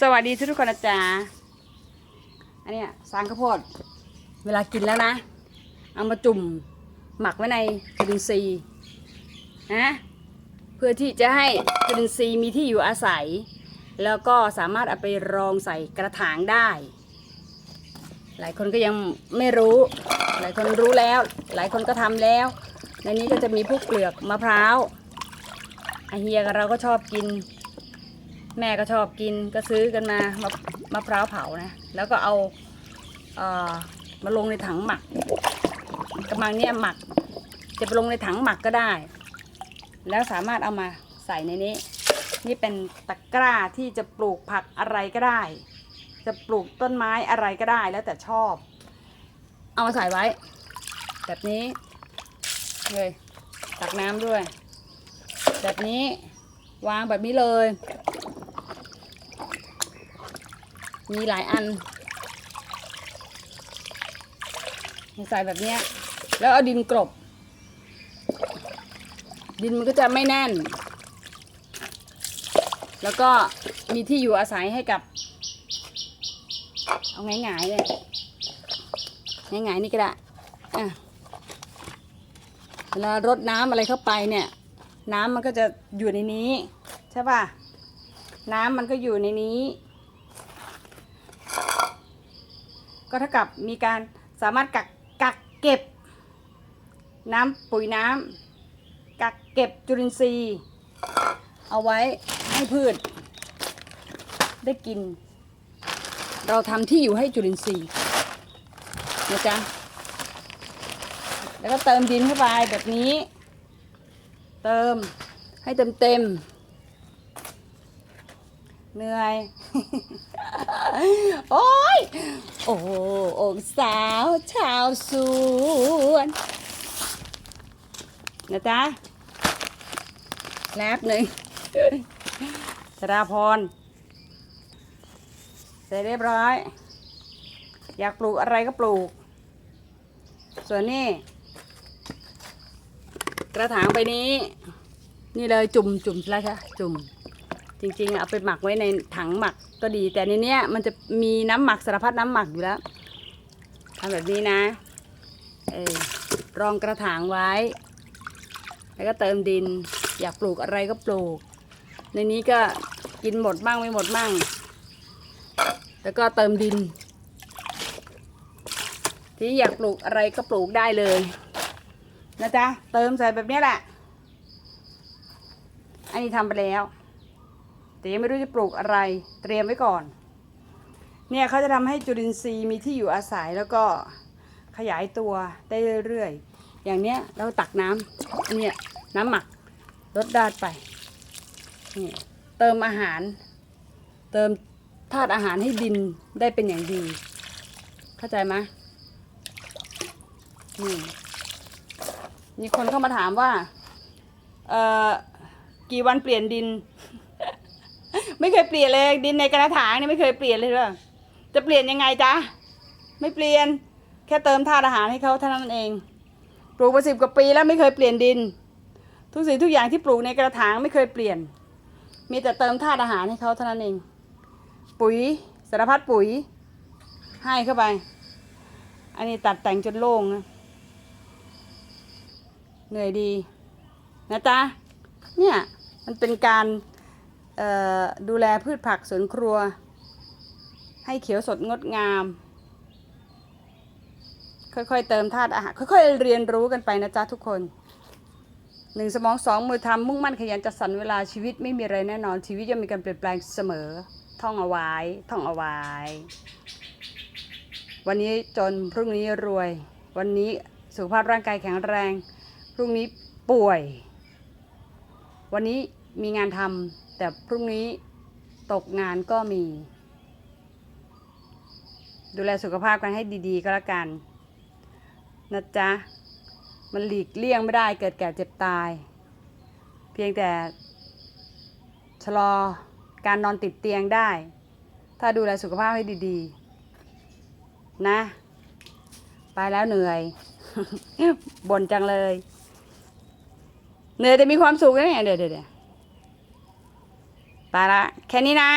สวัสดีทุกๆคนนะจ๊ะอันเนี้ยสางข้าวโพด เวลากินแล้วนะ เอามาจุ่มหมักไว้ในจุลินทรีนะเพื่อที่จะให้จุลินทรีมีที่อยู่อาศัย แล้วก็สามารถเอาไปรองใส่กระถางได้ หลายคนก็ยังไม่รู้ หลายคนรู้แล้ว หลายคนก็ทำแล้ว ในนี้ก็จะมีพวกเปลือกมะพร้าวอาเฮียกับเราก็ชอบกิน แม่ก็ชอบกินก็ซื้อกันมามะมะพร้าวเผานะ แล้วก็เอาเอ่อมาลงในถังหมักกำลังเนี่ยหมัก จะไปลงในถังหมักก็ได้ แล้วสามารถเอามาใส่ในนี้ นี่เป็นตะกร้าที่จะปลูกผักอะไรก็ได้ จะปลูกต้นไม้อะไรก็ได้แล้วแต่ชอบ เอามาใส่ไว้ แบบนี้เลยตักน้ำด้วย แบบนี้วางแบบนี้เลย มีหลายอันใส่แบบเนี้ย แล้วเอาดินกลบดินมันก็จะไม่แน่น แล้วก็มีที่อยู่อาศัยให้กับ เอาง่ายๆเลย ง่ายๆนี่ก็ได้อะเวลารดน้ำอะไรเข้าไปเนี่ย น้ำมันก็จะอยู่ในนี้ ใช่ป่ะ น้ำมันก็อยู่ในนี้ ก็เท่ากับมีการสามารถกักกักเก็บ น้ำปุ๋ยน้ำกักเก็บจุลินทรีย์ เอาไว้ให้พืช ได้กิน เราทำที่อยู่ให้จุลินทรีย์นะจ๊ะแล้วก็เติมดินเข้าไปแบบนี้ เติมให้เต็มเต็มเหนื่อย โอ้ย โอ้องสาวชาวสวนนะจ๊ะแลบหนึ่งสราพรเสร็จเรียบร้อย อยากปลูกอะไรก็ปลูก ส่วนนี้ กระถางไปนี้ นี่เลยจุ่มจุ่มแล้วใช่จุ่ม จริงๆเอาไปหมักไว้ในถังหมักก็ดี แต่ในเนี้ยมันจะมีน้ำหมักสารพัดน้ำหมักอยู่แล้วทำแบบนี้นะเออรองกระถางไว้ แล้วก็เติมดิน อยากปลูกอะไรก็ปลูก ในนี้ก็กินหมดบ้างไม่หมดบ้าง แล้วก็เติมดิน ที่อยากปลูกอะไรก็ปลูกได้เลยนะจ๊ะ เติมใส่แบบนี้แหละ อันนี้ทำไปแล้ว แต่ยังไม่รู้จะปลูกอะไรเตรียมไว้ก่อน เนี่ยเขาจะทำให้จุลินทรีย์มีที่อยู่อาศัยแล้วก็ขยายตัวได้เรื่อยๆ อย่างเนี้ยเราตักน้ำเนี่ยน้ำหมักลดดาดไปนี่เติมอาหาร เติมธาตุอาหารให้ดินได้เป็นอย่างดี เข้าใจไหมนี่มีคนเข้ามาถามว่า เอ่อ กี่วันเปลี่ยนดิน ไม่เคยเปลี่ยนเลย ดินในกระถางนี่ไม่เคยเปลี่ยนเลยหรอจะเปลี่ยนยังไงจ๊ะไม่เปลี่ยน แค่เติมธาตุอาหารให้เขาเท่านั้นเอง ปลูกมาสิบกว่าปีแล้วไม่เคยเปลี่ยนดิน ทุกสิ่งทุกอย่างที่ปลูกในกระถางไม่เคยเปลี่ยน มีแต่เติมธาตุอาหารให้เขาเท่านั้นเอง ปุ๋ยสารพัดปุ๋ย ให้เข้าไป อันนี้ตัดแต่งจนโล่งนะเหนื่อยดีนะจ๊ะเนี่ยมันเป็นการ ดูแลพืชผักสวนครัว ให้เขียวสดงดงาม ค่อยๆเติมธาตุอาหารค่อยๆเรียนรู้กันไปนะจ๊ะทุกคนหนึ่งสมองสองมือทำมุ่งมั่นขยันจัดสรรเวลาชีวิตไม่มีอะไรแน่นอนชีวิตย่อมมีการเปลี่ยนแปลงเสมอ ท่องเอาไว้ ท่องเอาไว้ วันนี้จนพรุ่งนี้รวย วันนี้สุขภาพร่างกายแข็งแรง พรุ่งนี้ป่วย วันนี้ มีงานทำแต่พรุ่งนี้ตกงานก็มี ดูแลสุขภาพกันให้ดีๆก็แล้วกันนะจ๊ะ มันหลีกเลี่ยงไม่ได้เกิดแก่เจ็บตาย เพียงแต่ชะลอการนอนติดเตียงได้ ถ้าดูแลสุขภาพให้ดีๆ นะ ไปแล้วเหนื่อยบ่นจังเลย เหนื่อยแต่มีความสุขนะเนี่ยเดี๋ยวเดี๋ยวเดี๋ยว ไปละแค่นี้นะ